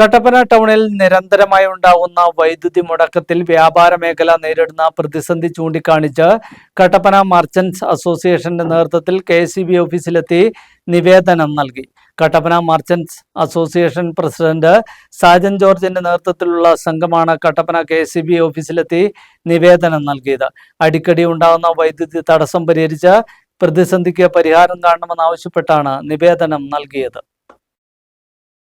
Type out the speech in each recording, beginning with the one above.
കട്ടപ്പന ടൗണിൽ നിരന്തരമായി ഉണ്ടാകുന്ന വൈദ്യുതി മുടക്കത്തിൽ വ്യാപാര മേഖല നേരിടുന്ന പ്രതിസന്ധി ചൂണ്ടിക്കാണിച്ച് കട്ടപ്പന മർച്ചന്റ്സ് അസോസിയേഷന്റെ നേതൃത്വത്തിൽ കെ ഓഫീസിലെത്തി നിവേദനം നൽകി. Kattappana merchants association president Sajan ജോർജിന്റെ നേതൃത്വത്തിലുള്ള സംഘമാണ് കട്ടപ്പന കെ സി ബി ഓഫീസിലെത്തി നിവേദനം നൽകിയത്. അടിക്കടി ഉണ്ടാകുന്ന വൈദ്യുതി തടസ്സം പരിഹരിച്ച് പ്രതിസന്ധിക്ക് പരിഹാരം കാണണമെന്നാവശ്യപ്പെട്ടാണ് നിവേദനം നൽകിയത്.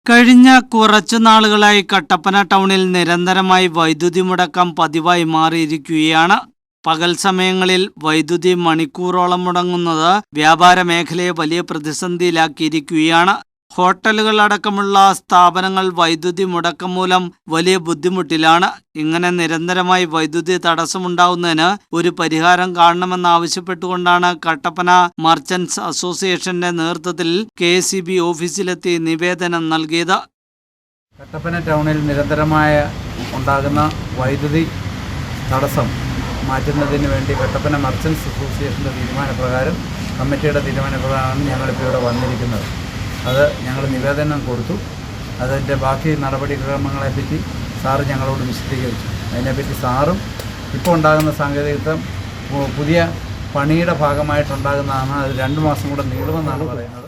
കഴിഞ്ഞ കുറച്ചു നാളുകളായി കട്ടപ്പന ടൗണിൽ നിരന്തരമായി വൈദ്യുതി മുടക്കം പതിവായി മാറിയിരിക്കുകയാണ്. പകൽ സമയങ്ങളിൽ വൈദ്യുതി മണിക്കൂറോളം മുടങ്ങുന്നത് വ്യാപാര മേഖലയെ വലിയ പ്രതിസന്ധിയിലാക്കിയിരിക്കുകയാണ്. ഹോട്ടലുകൾ അടക്കമുള്ള സ്ഥാപനങ്ങൾ വൈദ്യുതി മുടക്കം മൂലം വലിയ ബുദ്ധിമുട്ടിലാണ്. ഇങ്ങനെ നിരന്തരമായി വൈദ്യുതി തടസ്സമുണ്ടാവുന്നതിന് ഒരു പരിഹാരം കാണണമെന്നാവശ്യപ്പെട്ടുകൊണ്ടാണ് കട്ടപ്പന മർച്ചന്റ്സ് അസോസിയേഷന്റെ നേതൃത്വത്തിൽ കെ ഓഫീസിലെത്തി നിവേദനം നൽകിയത്. കട്ടപ്പന ടൗണിൽ നിരന്തരമായ ഉണ്ടാകുന്ന വൈദ്യുതി തടസ്സം മാറ്റുന്നതിന് വേണ്ടി കട്ടപ്പന മർച്ചൻസ് അസോസിയേഷന്റെ തീരുമാനപ്രകാരം കമ്മിറ്റിയുടെ തീരുമാനപ്രകാരമാണ് ഞങ്ങളിപ്പോൾ ഇവിടെ വന്നിരിക്കുന്നത്. അത് ഞങ്ങൾ നിവേദനം കൊടുത്തു. അതിന്റെ ബാക്കി നടപടിക്രമങ്ങളെപ്പറ്റി സാറ് ഞങ്ങളോട് വിശദീകരിച്ചു. അതിനെപ്പറ്റി സാറും ഇപ്പോൾ ഉണ്ടാകുന്ന സാങ്കേതികത്വം പുതിയ പണിയുടെ ഭാഗമായിട്ടുണ്ടാകുന്നതാണ്. അത് രണ്ട് മാസം കൂടെ നീളുമെന്നാണ് പറയുന്നത്.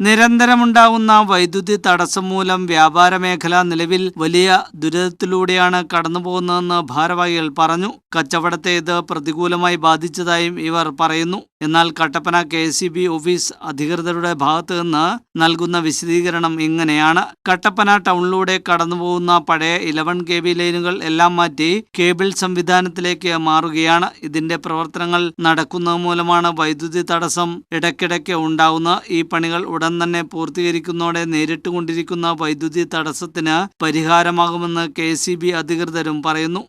നിരന്തരമുണ്ടാവുന്ന വൈദ്യുതി തടസ്സം മൂലം വ്യാപാര മേഖല നിലവിൽ വലിയ ദുരിതത്തിലൂടെയാണ് കടന്നുപോകുന്നതെന്ന് ഭാരവാഹികൾ പറഞ്ഞു. കച്ചവടത്തെ ഇത് പ്രതികൂലമായി ബാധിച്ചതായും ഇവർ പറയുന്നു. എന്നാൽ Kattappana K C B office അധികൃതരുടെ ഭാഗത്തു നിന്ന് നൽകുന്ന വിശദീകരണം ഇങ്ങനെയാണ്. കട്ടപ്പന ടൗണിലൂടെ കടന്നുപോകുന്ന പഴയ ഇലവൻ കെ ബി ലൈനുകൾ എല്ലാം മാറ്റി കേബിൾ സംവിധാനത്തിലേക്ക് മാറുകയാണ്. ഇതിന്റെ പ്രവർത്തനങ്ങൾ നടക്കുന്നത് മൂലമാണ് വൈദ്യുതി തടസ്സം ഇടയ്ക്കിടയ്ക്ക് ഉണ്ടാവുന്ന. ഈ പണികൾ ഉടൻ തന്നെ പൂർത്തീകരിക്കുന്നതോടെ നേരിട്ടുകൊണ്ടിരിക്കുന്ന വൈദ്യുതി തടസ്സത്തിന് പരിഹാരമാകുമെന്ന് കെ അധികൃതരും പറയുന്നു.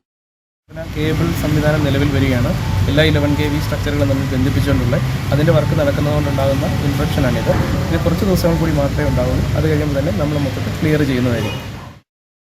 കേബിൾ സംവിധാനം നിലവിൽ വരികയാണ്. എല്ലാ ഇലവൻ കെ വി സ്ട്രക്ചറുകളും നമ്മൾ ബന്ധിപ്പിച്ചുകൊണ്ടുള്ള അതിന്റെ വർക്ക് നടക്കുന്നതുകൊണ്ടുണ്ടാകുന്ന ഇൻഫെക്ഷനാണിത് ഇത് കുറച്ച് ദിവസങ്ങൾ കൂടി മാത്രമേ ഉണ്ടാവുള്ളൂ. അത് കഴിയുമ്പോൾ തന്നെ നമ്മൾ മൊത്തത്തിൽ ക്ലിയർ ചെയ്യുന്നതായിരിക്കും.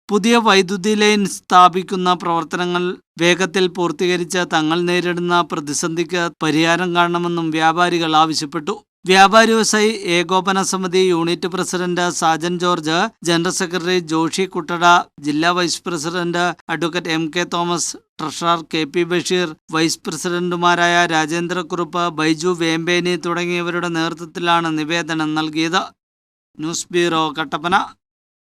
പുതിയ വൈദ്യുതി ലൈൻ സ്ഥാപിക്കുന്ന പ്രവർത്തനങ്ങൾ വേഗത്തിൽ പൂർത്തീകരിച്ച് തങ്ങൾ നേരിടുന്ന പ്രതിസന്ധിക്ക് പരിഹാരം കാണണമെന്നും വ്യാപാരികൾ ആവശ്യപ്പെട്ടു. വ്യാപാരി വ്യവസായി ഏകോപന സമിതി unit president Sajan George general secretary Joshi കുട്ടട ജില്ലാ vice president advocate M K Thomas treasurer K P Basheer vice പ്രസിഡന്റുമാരായ രാജേന്ദ്രക്കുറുപ്പ് ബൈജു വേമ്പേനി തുടങ്ങിയവരുടെ നേതൃത്വത്തിലാണ് നിവേദനം നൽകിയത്. News bureau Kattappana.